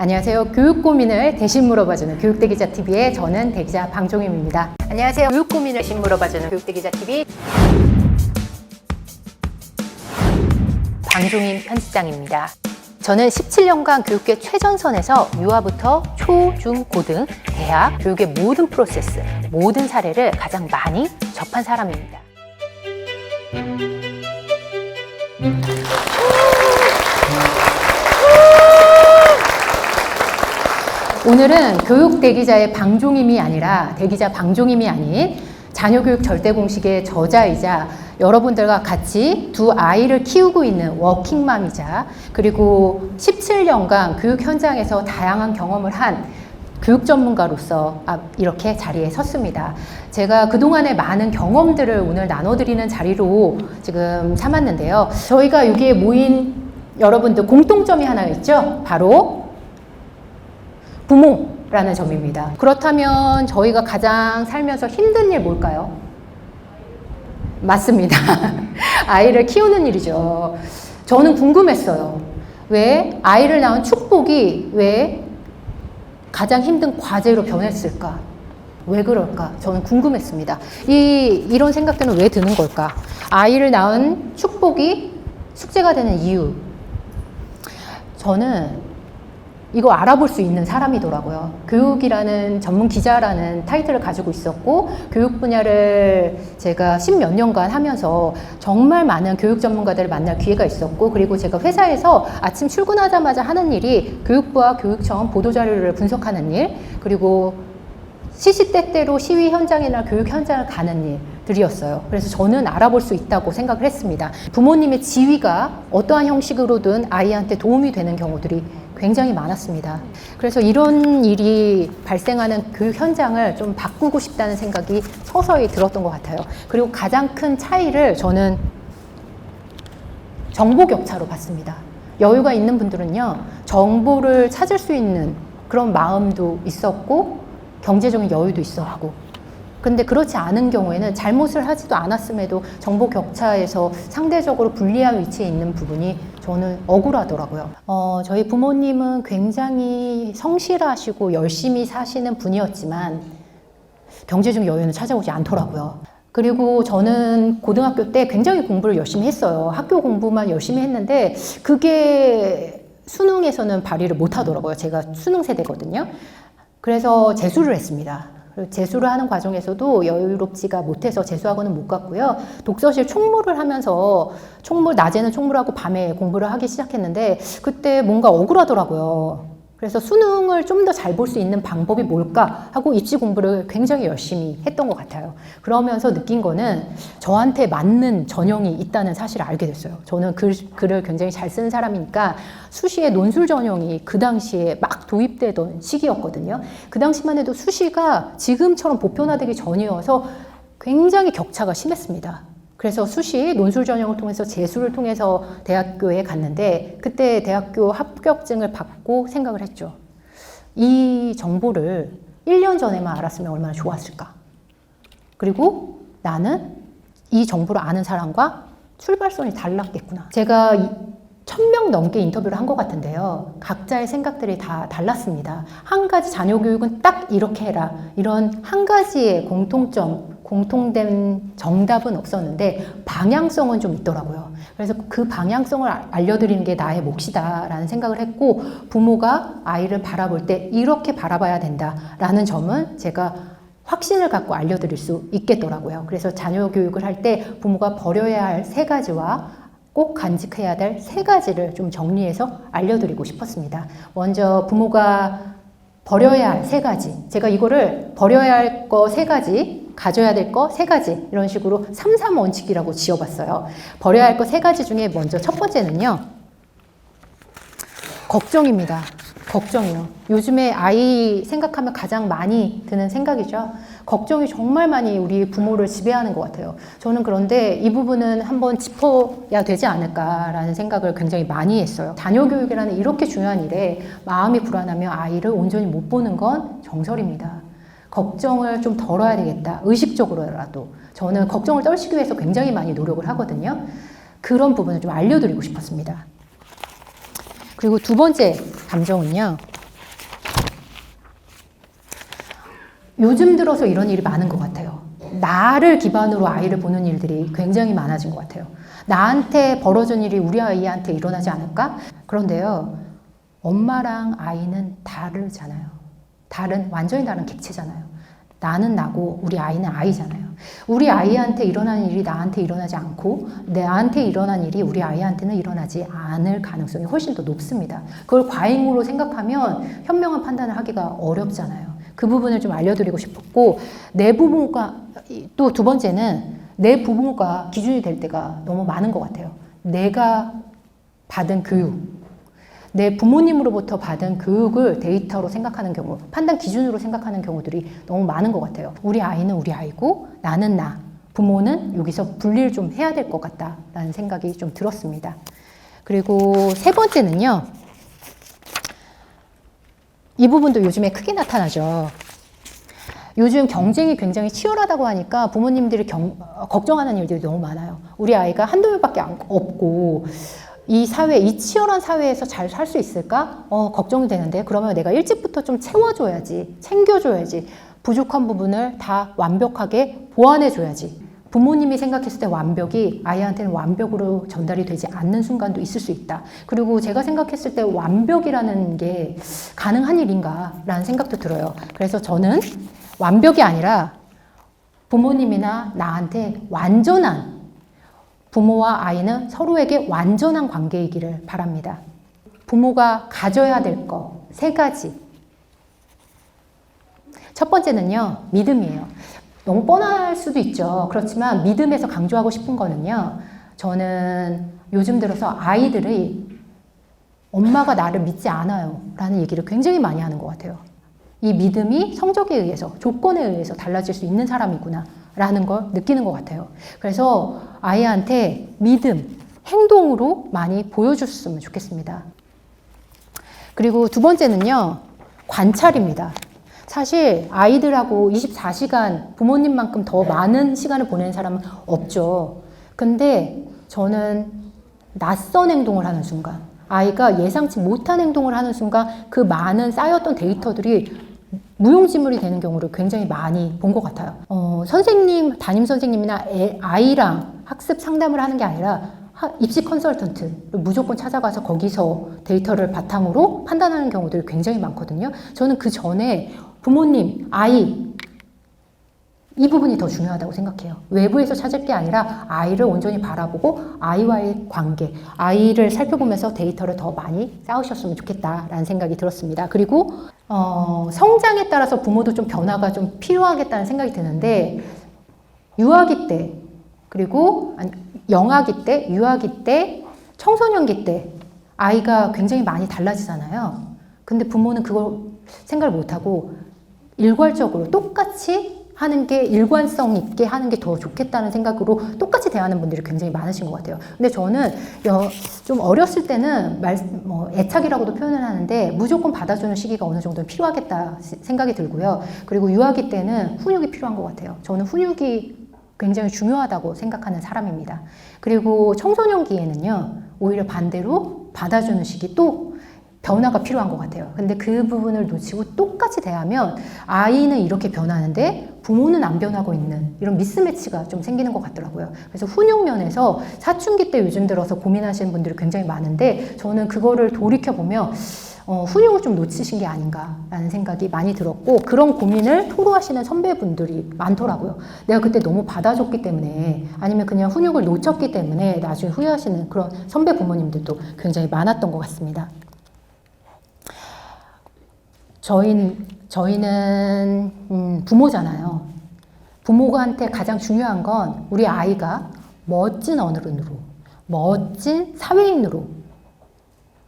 안녕하세요. 교육 고민을 대신 물어봐주는 교육대기자 TV의 저는 대기자 방종임입니다. 안녕하세요. 교육 고민을 대신 물어봐주는 교육대기자 TV 방종임 편집장입니다. 저는 17년간 교육계 최전선에서 유아부터 초, 중, 고등, 대학, 교육의 모든 프로세스, 모든 사례를 가장 많이 접한 사람입니다. 오늘은 교육 대기자의 방종임이 아니라 대기자 방종임이 아닌 자녀교육 절대공식의 저자이자 여러분들과 같이 두 아이를 키우고 있는 워킹맘이자 그리고 17년간 교육 현장에서 다양한 경험을 한 교육 전문가로서 아, 이렇게 자리에 섰습니다. 제가 그동안의 많은 경험들을 오늘 나눠드리는 자리로 지금 삼았는데요. 저희가 여기에 모인 여러분들 공통점이 하나 있죠? 바로 부모라는 점입니다. 그렇다면 저희가 가장 살면서 힘든 일 뭘까요? 맞습니다. 아이를 키우는 일이죠. 저는 궁금했어요. 왜 아이를 낳은 축복이 왜 가장 힘든 과제로 변했을까? 왜 그럴까? 저는 궁금했습니다. 이, 이런 생각들은 왜 드는 걸까? 아이를 낳은 축복이 숙제가 되는 이유. 저는 이거 알아볼 수 있는 사람이더라고요. 교육이라는 전문 기자라는 타이틀을 가지고 있었고, 교육 분야를 제가 십몇 년간 하면서 정말 많은 교육 전문가들을 만날 기회가 있었고, 그리고 제가 회사에서 아침 출근하자마자 하는 일이 교육부와 교육청 보도 자료를 분석하는 일, 그리고 시시때때로 시위 현장이나 교육 현장을 가는 일 들이었어요. 그래서 저는 알아볼 수 있다고 생각을 했습니다. 부모님의 지위가 어떠한 형식으로든 아이한테 도움이 되는 경우들이 굉장히 많았습니다. 그래서 이런 일이 발생하는 교육 현장을 좀 바꾸고 싶다는 생각이 서서히 들었던 것 같아요. 그리고 가장 큰 차이를 저는 정보 격차로 봤습니다. 여유가 있는 분들은요, 정보를 찾을 수 있는 그런 마음도 있었고, 경제적인 여유도 있었고, 근데 그렇지 않은 경우에는 잘못을 하지도 않았음에도 정보 격차에서 상대적으로 불리한 위치에 있는 부분이 저는 억울하더라고요. 어, 저희 부모님은 굉장히 성실하시고 열심히 사시는 분이었지만 경제적 여유는 찾아오지 않더라고요. 그리고 저는 고등학교 때 굉장히 공부를 열심히 했어요. 학교 공부만 열심히 했는데 그게 수능에서는 발휘를 못 하더라고요. 제가 수능 세대거든요. 그래서 재수를 했습니다. 재수를 하는 과정에서도 여유롭지가 못해서 재수학원은 못 갔고요. 독서실 총무를 하면서 총무 낮에는 총무하고 밤에 공부를 하기 시작했는데 그때 뭔가 억울하더라고요. 그래서 수능을 좀 더 잘 볼 수 있는 방법이 뭘까 하고 입시 공부를 굉장히 열심히 했던 것 같아요. 그러면서 느낀 거는 저한테 맞는 전형이 있다는 사실을 알게 됐어요. 저는 글, 글을 굉장히 잘 쓰는 사람이니까 수시에 논술 전형이 그 당시에 막 도입되던 시기였거든요. 그 당시만 해도 수시가 지금처럼 보편화되기 전이어서 굉장히 격차가 심했습니다. 그래서 수시 논술 전형을 통해서 재수를 통해서 대학교에 갔는데 그때 대학교 합격증을 받고 생각을 했죠. 이 정보를 1년 전에만 알았으면 얼마나 좋았을까. 그리고 나는 이 정보를 아는 사람과 출발선이 달랐겠구나. 제가 천명 넘게 인터뷰를 한 것 같은데요. 각자의 생각들이 다 달랐습니다. 한 가지 자녀 교육은 딱 이렇게 해라. 이런 한 가지의 공통점, 공통된 정답은 없었는데 방향성은 좀 있더라고요. 그래서 그 방향성을 알려드리는 게 나의 몫이다라는 생각을 했고 부모가 아이를 바라볼 때 이렇게 바라봐야 된다라는 점은 제가 확신을 갖고 알려드릴 수 있겠더라고요. 그래서 자녀 교육을 할 때 부모가 버려야 할 세 가지와 꼭 간직해야 될 세 가지를 좀 정리해서 알려드리고 싶었습니다. 먼저 부모가 버려야 할 세 가지. 제가 이거를 버려야 할 거 세 가지, 가져야 될 거 세 가지 이런 식으로 삼삼 원칙이라고 지어봤어요. 버려야 할 거 세 가지 중에 먼저 첫 번째는요. 걱정입니다. 걱정이요. 요즘에 아이 생각하면 가장 많이 드는 생각이죠. 걱정이 정말 많이 우리 부모를 지배하는 것 같아요. 저는 그런데 이 부분은 한번 짚어야 되지 않을까라는 생각을 굉장히 많이 했어요. 자녀 교육이라는 이렇게 중요한 일에 마음이 불안하며 아이를 온전히 못 보는 건 정설입니다. 걱정을 좀 덜어야 되겠다. 의식적으로라도. 저는 걱정을 떨치기 위해서 굉장히 많이 노력을 하거든요. 그런 부분을 좀 알려드리고 싶었습니다. 그리고 두 번째 감정은요. 요즘 들어서 이런 일이 많은 것 같아요. 나를 기반으로 아이를 보는 일들이 굉장히 많아진 것 같아요. 나한테 벌어진 일이 우리 아이한테 일어나지 않을까? 그런데요, 엄마랑 아이는 다르잖아요. 다른, 완전히 다른 객체잖아요. 나는 나고 우리 아이는 아이잖아요. 우리 아이한테 일어나는 일이 나한테 일어나지 않고 나한테 일어난 일이 우리 아이한테는 일어나지 않을 가능성이 훨씬 더 높습니다. 그걸 과잉으로 생각하면 현명한 판단을 하기가 어렵잖아요. 그 부분을 좀 알려드리고 싶었고 내 부모가 또 두 번째는 내 부모가 기준이 될 때가 너무 많은 것 같아요. 내가 받은 교육, 내 부모님으로부터 받은 교육을 데이터로 생각하는 경우, 판단 기준으로 생각하는 경우들이 너무 많은 것 같아요. 우리 아이는 우리 아이고, 나는 나. 부모는 여기서 분리를 좀 해야 될 것 같다라는 생각이 좀 들었습니다. 그리고 세 번째는요. 이 부분도 요즘에 크게 나타나죠. 요즘 경쟁이 굉장히 치열하다고 하니까 부모님들이 경, 어, 걱정하는 일들이 너무 많아요. 우리 아이가 한두 명밖에 안- 없고, 이 사회, 이 치열한 사회에서 잘 살 수 있을까? 어, 걱정이 되는데, 그러면 내가 일찍부터 좀 채워줘야지, 챙겨줘야지, 부족한 부분을 다 완벽하게 보완해줘야지. 부모님이 생각했을 때 완벽이 아이한테는 완벽으로 전달이 되지 않는 순간도 있을 수 있다. 그리고 제가 생각했을 때 완벽이라는 게 가능한 일인가라는 생각도 들어요. 그래서 저는 완벽이 아니라 부모님이나 나한테 완전한 부모와 아이는 서로에게 완전한 관계이기를 바랍니다. 부모가 가져야 될거세 가지. 첫 번째는요, 믿음이에요. 너무 뻔할 수도 있죠. 그렇지만 믿음에서 강조하고 싶은 거는요, 저는 요즘 들어서 아이들이 엄마가 나를 믿지 않아요. 라는 얘기를 굉장히 많이 하는 것 같아요. 이 믿음이 성적에 의해서, 조건에 의해서 달라질 수 있는 사람이구나. 라는 걸 느끼는 것 같아요. 그래서 아이한테 믿음, 행동으로 많이 보여줬으면 좋겠습니다. 그리고 두 번째는요, 관찰입니다. 사실 아이들하고 24시간 부모님만큼 더 많은 시간을 보내는 사람은 없죠. 근데 저는 낯선 행동을 하는 순간, 아이가 예상치 못한 행동을 하는 순간 그 많은 쌓였던 데이터들이 무용지물이 되는 경우를 굉장히 많이 본 것 같아요. 어, 선생님, 담임 선생님이나 애, 아이랑 학습 상담을 하는 게 아니라 하- 입시 컨설턴트 무조건 찾아가서 거기서 데이터를 바탕으로 판단하는 경우들이 굉장히 많거든요. 저는 그 전에 부모님, 아이 이 부분이 더 중요하다고 생각해요. 외부에서 찾을 게 아니라 아이를 온전히 바라보고 아이와의 관계, 아이를 살펴보면서 데이터를 더 많이 쌓으셨으면 좋겠다라는 생각이 들었습니다. 그리고 어, 성장에 따라서 부모도 좀 변화가 좀 필요하겠다는 생각이 드는데 유아기 때 그리고 영아기 때, 유아기 때, 청소년기 때 아이가 굉장히 많이 달라지잖아요. 근데 부모는 그걸 생각을 못하고 일괄적으로 똑같이 하는 게 일관성 있게 하는 게 더 좋겠다는 생각으로 똑같이 대하는 분들이 굉장히 많으신 것 같아요. 근데 저는 여- 좀 어렸을 때는 말, 뭐 애착이라고도 표현을 하는데 무조건 받아주는 시기가 어느 정도는 필요하겠다 시- 생각이 들고요. 그리고 유아기 때는 훈육이 필요한 것 같아요. 저는 훈육이 굉장히 중요하다고 생각하는 사람입니다. 그리기고 청소년기에는요, 오히려 반대로 받아주는 시기 또 변화가 필요한 것 같아요. 근데 그 부분을 놓치고 똑같이 대하면 아이는 이렇게 변하는데 부모는 안 변하고 있는 이런 미스매치가 좀 생기는 것 같더라고요. 그래서 훈육 면에서 사춘기 때 요즘 들어서 고민하시는 분들이 굉장히 많은데 저는 그거를 돌이켜 보면 어, 훈육을 좀 놓치신 게 아닌가라는 생각이 많이 들었고 그런 고민을 토로하시는 선배분들이 많더라고요. 내가 그때 너무 받아줬기 때문에 아니면 그냥 훈육을 놓쳤기 때문에 나중에 후회하시는 그런 선배 부모님들도 굉장히 많았던 것 같습니다. 저희는, 저희는 음, 부모잖아요. 부모한테 가장 중요한 건 우리 아이가 멋진 어른으로, 멋진 사회인으로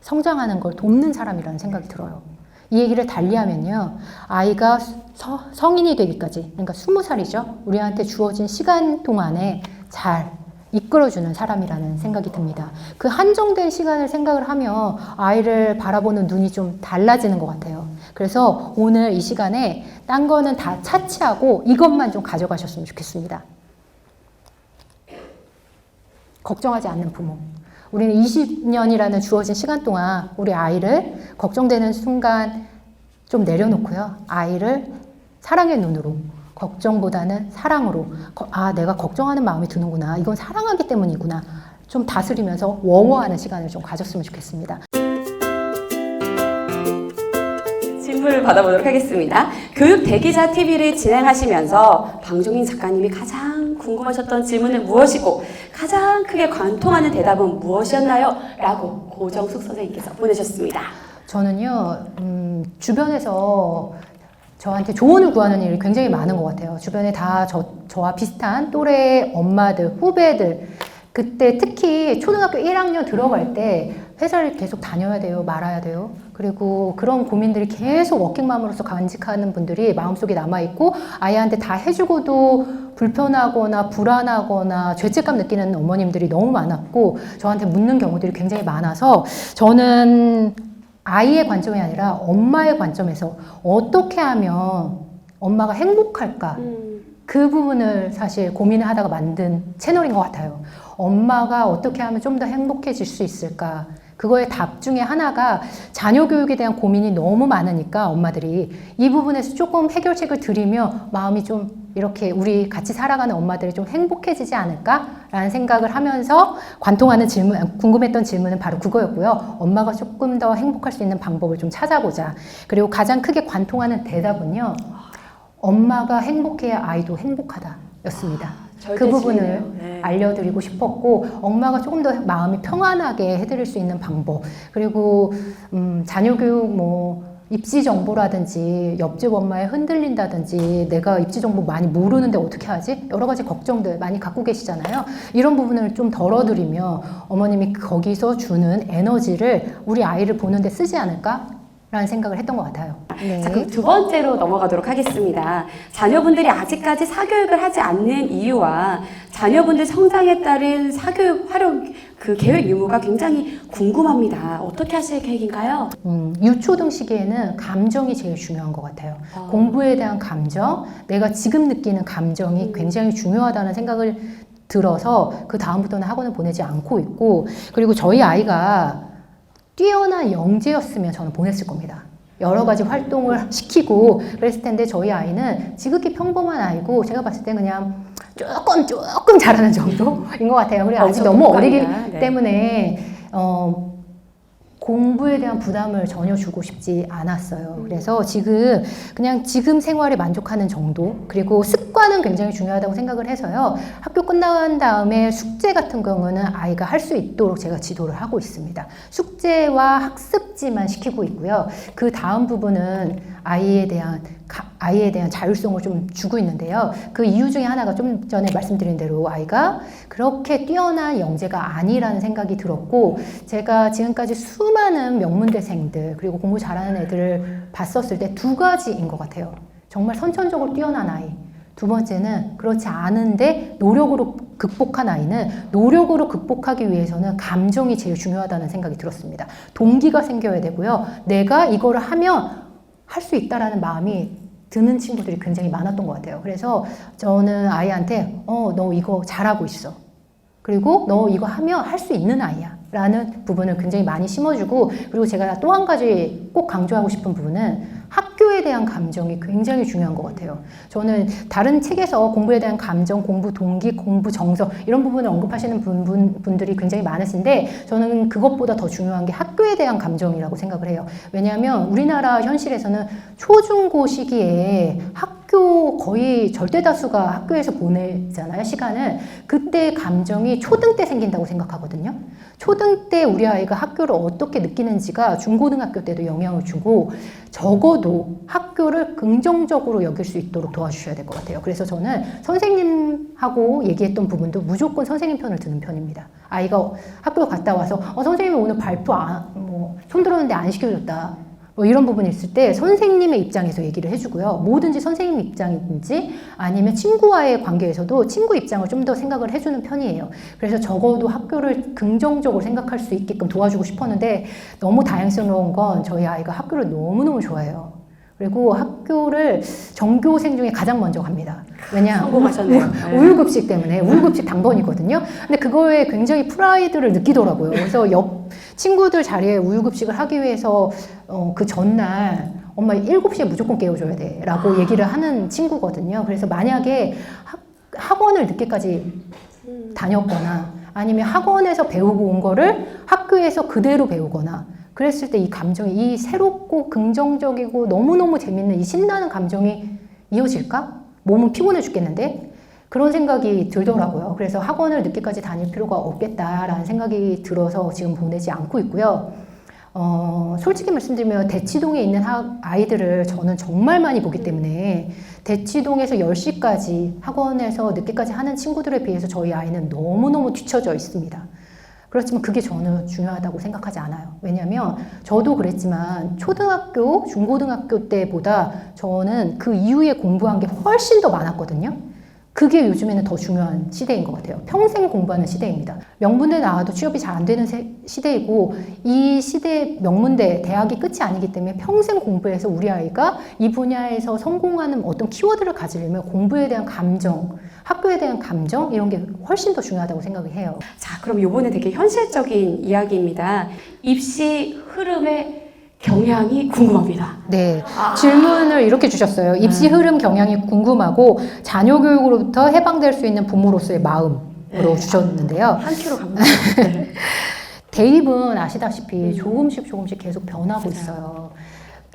성장하는 걸 돕는 사람이라는 생각이 들어요. 이 얘기를 달리하면요. 아이가 서- 성인이 되기까지, 그러니까 스무 살이죠. 우리한테 주어진 시간 동안에 잘 이끌어주는 사람이라는 생각이 듭니다. 그 한정된 시간을 생각을 하면 아이를 바라보는 눈이 좀 달라지는 것 같아요. 그래서 오늘 이 시간에 딴 거는 다 차치하고 이것만 좀 가져가셨으면 좋겠습니다. 걱정하지 않는 부모. 우리는 20년이라는 주어진 시간 동안 우리 아이를 걱정되는 순간 좀 내려놓고요. 아이를 사랑의 눈으로 걱정보다는 사랑으로 거- 아 내가 걱정하는 마음이 드는구나 이건 사랑하기 때문이구나 좀 다스리면서 워워하는 시간을 좀 가졌으면 좋겠습니다. 질문을 받아보도록 하겠습니다. 교육 대기자 TV를 진행하시면서 방종인 작가님이 가장 궁금하셨던 질문은 무엇이고 가장 크게 관통하는 대답은 무엇이었나요? 라고 고정숙 선생님께서 보내셨습니다. 저는요, 음, 주변에서 저한테 조언을 구하는 일이 굉장히 많은 것 같아요. 주변에 다 저, 저와 비슷한 또래 엄마들, 후배들, 그때 특히 초등학교 1학년 들어갈 때 회사를 계속 다녀야 돼요, 말아야 돼요. 그리고 그런 고민들이 계속 워킹맘으로서 간직하는 분들이 마음속에 남아있고 아이한테 다 해주고도 불편하거나 불안하거나 죄책감 느끼는 어머님들이 너무 많았고 저한테 묻는 경우들이 굉장히 많아서 저는 아이의 관점이 아니라 엄마의 관점에서 어떻게 하면 엄마가 행복할까 음, 그 부분을 사실 고민을 하다가 만든 채널인 것 같아요. 엄마가 어떻게 하면 좀 더 행복해질 수 있을까? 그거의 답 중에 하나가 자녀 교육에 대한 고민이 너무 많으니까 엄마들이 이 부분에서 조금 해결책을 드리며 마음이 좀 이렇게 우리 같이 살아가는 엄마들이 좀 행복해지지 않을까라는 생각을 하면서 관통하는 질문, 궁금했던 질문은 바로 그거였고요. 엄마가 조금 더 행복할 수 있는 방법을 좀 찾아보자. 그리고 가장 크게 관통하는 대답은요. 엄마가 행복해야 아이도 행복하다. 였습니다. 그 부분을. 네. 알려드리고 싶었고 엄마가 조금 더 마음이 평안하게 해드릴 수 있는 방법 그리고 음, 자녀 교육 뭐 입시 정보라든지 옆집 엄마에 흔들린다든지 내가 입시 정보 많이 모르는데 어떻게 하지? 여러 가지 걱정들 많이 갖고 계시잖아요. 이런 부분을 좀 덜어드리며 어머님이 거기서 주는 에너지를 우리 아이를 보는데 쓰지 않을까 라는 생각을 했던 것 같아요 네. 자, 그럼 두 번째로 넘어가도록 하겠습니다. 자녀분들이 아직까지 사교육을 하지 않는 이유와 자녀분들 성장에 따른 사교육 활용 그 계획 유무가 굉장히 궁금합니다. 어떻게 하실 계획인가요? 음, 유초등 시기에는 감정이 제일 중요한 것 같아요. 아. 공부에 대한 감정, 내가 지금 느끼는 감정이 음. 굉장히 중요하다는 생각을 들어서 그 다음부터는 학원을 보내지 않고 있고 그리고 저희 아이가 뛰어난 영재였으면 저는 보냈을 겁니다. 여러 가지 활동을 시키고 그랬을 텐데 저희 아이는 지극히 평범한 아이고 제가 봤을 때 그냥 조금 조금 잘하는 정도인 것 같아요. 그리고 아직 너무 어리기. 네. 때문에 어, 공부에 대한 부담을 전혀 주고 싶지 않았어요. 그래서 지금 그냥 지금 생활에 만족하는 정도 그리고 습관은 굉장히 중요하다고 생각을 해서요. 학교 끝난 다음에 숙제 같은 경우는 아이가 할 수 있도록 제가 지도를 하고 있습니다. 숙제와 학습지만 시키고 있고요. 그 다음 부분은 아이에 대한 가- 아이에 대한 자율성을 좀 주고 있는데요. 그 이유 중에 하나가 좀 전에 말씀드린 대로 아이가 그렇게 뛰어난 영재가 아니라는 생각이 들었고 제가 지금까지 수많은 명문대생들 그리고 공부 잘하는 애들을 봤었을 때 두 가지인 것 같아요. 정말 선천적으로 뛰어난 아이. 두 번째는 그렇지 않은데 노력으로 극복한 아이는 노력으로 극복하기 위해서는 감정이 제일 중요하다는 생각이 들었습니다. 동기가 생겨야 되고요. 내가 이거를 하면 할 수 있다라는 마음이 드는 친구들이 굉장히 많았던 것 같아요. 그래서 저는 아이한테 어, 너 이거 잘하고 있어. 그리고 너 이거 하면 할 수 있는 아이야. 라는 부분을 굉장히 많이 심어주고, 그리고 제가 또 한 가지 꼭 강조하고 싶은 부분은 학교에 대한 감정이 굉장히 중요한 것 같아요. 저는 다른 책에서 공부에 대한 감정, 공부 동기, 공부 정서, 이런 부분을 언급하시는 분, 분, 분들이 굉장히 많으신데, 저는 그것보다 더 중요한 게 학교에 대한 감정이라고 생각을 해요. 왜냐하면 우리나라 현실에서는 초중고 시기에 학 교 거의 절대 다수가 학교에서 보내잖아요, 시간을. 그때 감정이 초등 때 생긴다고 생각하거든요. 초등 때 우리 아이가 학교를 어떻게 느끼는지가 중고등학교 때도 영향을 주고 적어도 학교를 긍정적으로 여길 수 있도록 도와주셔야 될 것 같아요. 그래서 저는 선생님하고 얘기했던 부분도 무조건 선생님 편을 드는 편입니다. 아이가 학교 갔다 와서 어, 선생님이 오늘 발표 안, 뭐, 손 들었는데 안 시켜줬다. 뭐 이런 부분이 있을 때 선생님의 입장에서 얘기를 해주고요. 뭐든지 선생님 입장이든지 아니면 친구와의 관계에서도 친구 입장을 좀 더 생각을 해주는 편이에요. 그래서 적어도 학교를 긍정적으로 생각할 수 있게끔 도와주고 싶었는데 너무 다행스러운 건 저희 아이가 학교를 너무너무 좋아해요. 그리고 학교를 전교생 중에 가장 먼저 갑니다. 왜냐? 성공하셨네요. 네. 우유급식 때문에 우유급식 당번이거든요. 근데 그거에 굉장히 프라이드를 느끼더라고요. 그래서 옆 친구들 자리에 우유급식을 하기 위해서 어, 그 전날 엄마 7시에 무조건 깨워줘야 돼 라고 얘기를 하는 친구거든요. 그래서 만약에 학, 학원을 늦게까지 다녔거나 아니면 학원에서 배우고 온 거를 학교에서 그대로 배우거나 그랬을 때 이 감정이 이 새롭고 긍정적이고 너무너무 재밌는 이 신나는 감정이 이어질까? 몸은 피곤해 죽겠는데? 그런 생각이 들더라고요. 그래서 학원을 늦게까지 다닐 필요가 없겠다라는 생각이 들어서 지금 보내지 않고 있고요. 어, 솔직히 말씀드리면 대치동에 있는 학, 아이들을 저는 정말 많이 보기 때문에 대치동에서 10시까지 학원에서 늦게까지 하는 친구들에 비해서 저희 아이는 너무너무 뒤처져 있습니다. 그렇지만 그게 저는 중요하다고 생각하지 않아요. 왜냐하면 저도 그랬지만 초등학교, 중고등학교 때보다 저는 그 이후에 공부한 게 훨씬 더 많았거든요. 그게 요즘에는 더 중요한 시대인 것 같아요. 평생 공부하는 시대입니다. 명문대 나와도 취업이 잘 안 되는 세- 시대이고 이 시대 명문대 대학이 끝이 아니기 때문에 평생 공부해서 우리 아이가 이 분야에서 성공하는 어떤 키워드를 가지려면 공부에 대한 감정, 학교에 대한 감정 이런 게 훨씬 더 중요하다고 생각을 해요. 자, 그럼 요번에 되게 현실적인 이야기입니다. 입시 흐름의 경향이 궁금합니다. 네. 아. 질문을 이렇게 주셨어요. 입시 흐름 경향이 궁금하고 자녀 교육으로부터 해방될 수 있는 부모로서의 마음으로 네. 주셨는데요. 한 큐로 갑니다. 네. 대입은 아시다시피 조금씩 조금씩 계속 변하고 있어요.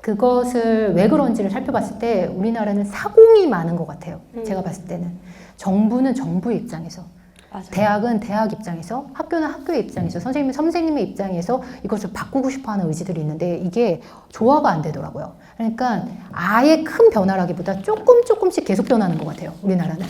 그것을 왜 그런지를 살펴봤을 때 우리나라는 사공이 많은 것 같아요. 음. 제가 봤을 때는. 정부는 정부의 입장에서, 맞아요. 대학은 대학 입장에서, 학교는 학교의 입장에서, 선생님은 선생님의 입장에서 이것을 바꾸고 싶어 하는 의지들이 있는데 이게 조화가 안 되더라고요. 그러니까 아예 큰 변화라기보다 조금 조금씩 계속 변하는 것 같아요. 우리나라는.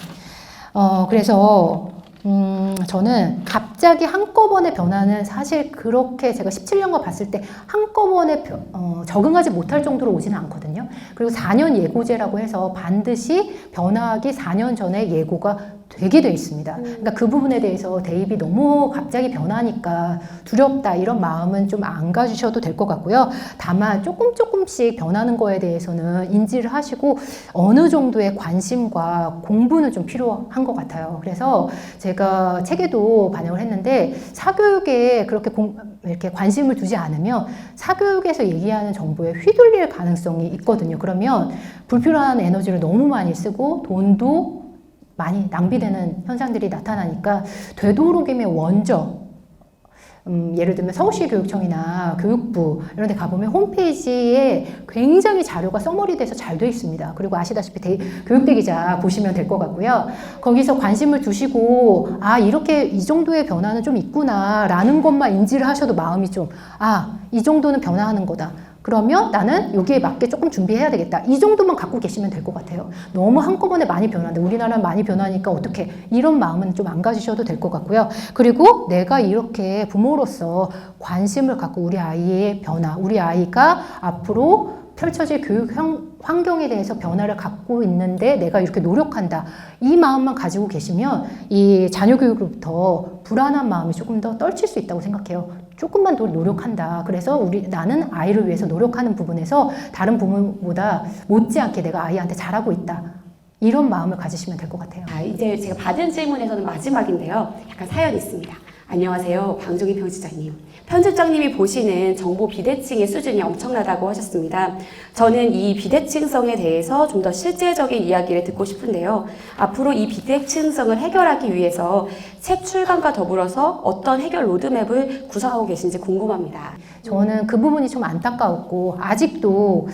어, 그래서, 음, 저는 갑자기 한꺼번에 변화는 사실 그렇게 제가 17년간 봤을 때 한꺼번에 변- 어, 적응하지 못할 정도로 오지는 않거든요. 그리고 4년 예고제라고 해서 반드시 변화하기 4년 전에 예고가 되게 돼 있습니다. 그러니까 그 부분에 대해서 대입이 너무 갑자기 변하니까 두렵다 이런 마음은 좀 안 가지셔도 될 것 같고요. 다만 조금 조금씩 변하는 거에 대해서는 인지를 하시고 어느 정도의 관심과 공부는 좀 필요한 것 같아요. 그래서 제가 책에도 반영을 했는데 사교육에 그렇게 공- 이렇게 관심을 두지 않으면 사교육에서 얘기하는 정보에 휘둘릴 가능성이 있거든요. 그러면 불필요한 에너지를 너무 많이 쓰고 돈도 많이 낭비되는 현상들이 나타나니까 되도록이면 먼저 음, 예를 들면 서울시 교육청이나 교육부 이런 데 가보면 홈페이지에 굉장히 자료가 써머리돼서 잘 돼 있습니다. 그리고 아시다시피 대, 교육대 기자 보시면 될 것 같고요. 거기서 관심을 두시고 아 이렇게 이 정도의 변화는 좀 있구나라는 것만 인지를 하셔도 마음이 좀 아 이 정도는 변화하는 거다. 그러면 나는 여기에 맞게 조금 준비해야 되겠다. 이 정도만 갖고 계시면 될 것 같아요. 너무 한꺼번에 많이 변하는데 우리나라는 많이 변하니까 어떻게 이런 마음은 좀 안 가지셔도 될 것 같고요. 그리고 내가 이렇게 부모로서 관심을 갖고 우리 아이의 변화, 우리 아이가 앞으로 펼쳐질 교육 형- 환경에 대해서 변화를 갖고 있는데 내가 이렇게 노력한다. 이 마음만 가지고 계시면 이 자녀 교육으로부터 불안한 마음이 조금 더 떨칠 수 있다고 생각해요. 조금만 더 노력한다. 그래서 우리 나는 아이를 위해서 노력하는 부분에서 다른 부모보다 못지않게 내가 아이한테 잘하고 있다. 이런 마음을 가지시면 될 것 같아요. 아, 이제 제가 받은 질문에서는 마지막인데요. 약간 사연이 있습니다. 안녕하세요. 방종희 편집장님. 편집장님이 보시는 정보 비대칭의 수준이 엄청나다고 하셨습니다. 저는 이 비대칭성에 대해서 좀 더 실제적인 이야기를 듣고 싶은데요. 앞으로 이 비대칭성을 해결하기 위해서 책 출간과 더불어서 어떤 해결 로드맵을 구상하고 계신지 궁금합니다. 저는 그 부분이 좀 안타까웠고 아직도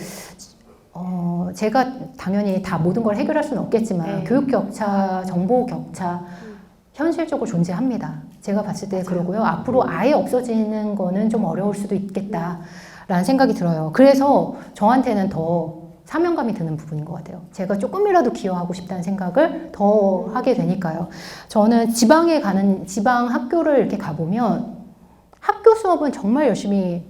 어, 제가 당연히 다 모든 걸 해결할 수는 없겠지만 네. 교육 격차, 정보 격차 현실적으로 존재합니다. 제가 봤을 때 그러고요. 앞으로 아예 없어지는 거는 좀 어려울 수도 있겠다라는 생각이 들어요. 그래서 저한테는 더 사명감이 드는 부분인 것 같아요. 제가 조금이라도 기여하고 싶다는 생각을 더 하게 되니까요. 저는 지방에 가는 지방 학교를 이렇게 가보면 학교 수업은 정말 열심히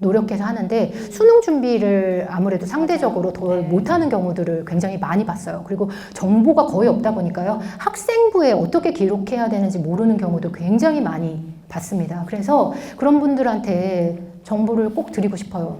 노력해서 하는데 수능 준비를 아무래도 상대적으로 덜 네. 못하는 경우들을 굉장히 많이 봤어요. 그리고 정보가 거의 없다 보니까요. 학생부에 어떻게 기록해야 되는지 모르는 경우도 굉장히 많이 봤습니다. 그래서 그런 분들한테 정보를 꼭 드리고 싶어요.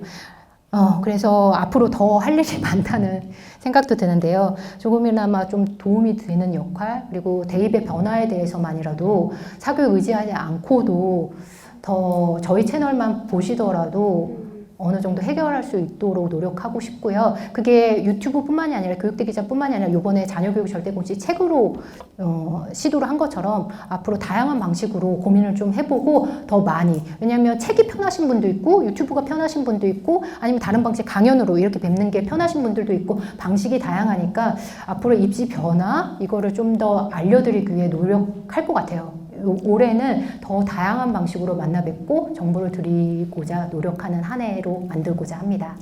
어, 그래서 앞으로 더 할 일이 많다는 생각도 드는데요. 조금이나마 좀 도움이 되는 역할, 그리고 대입의 변화에 대해서만이라도 사교육 의지하지 않고도 더 저희 채널만 보시더라도 어느 정도 해결할 수 있도록 노력하고 싶고요. 그게 유튜브뿐만이 아니라 교육대 기자뿐만이 아니라 이번에 자녀교육 절대공시 책으로 어, 시도를 한 것처럼 앞으로 다양한 방식으로 고민을 좀 해보고 더 많이 왜냐하면 책이 편하신 분도 있고 유튜브가 편하신 분도 있고 아니면 다른 방식 강연으로 이렇게 뵙는 게 편하신 분들도 있고 방식이 다양하니까 앞으로 입시 변화 이거를 좀 더 알려드리기 위해 노력할 것 같아요. 요- 올해는 더 다양한 방식으로 만나 뵙고 정보를 드리고자 노력하는 한 해로 만들고자 합니다.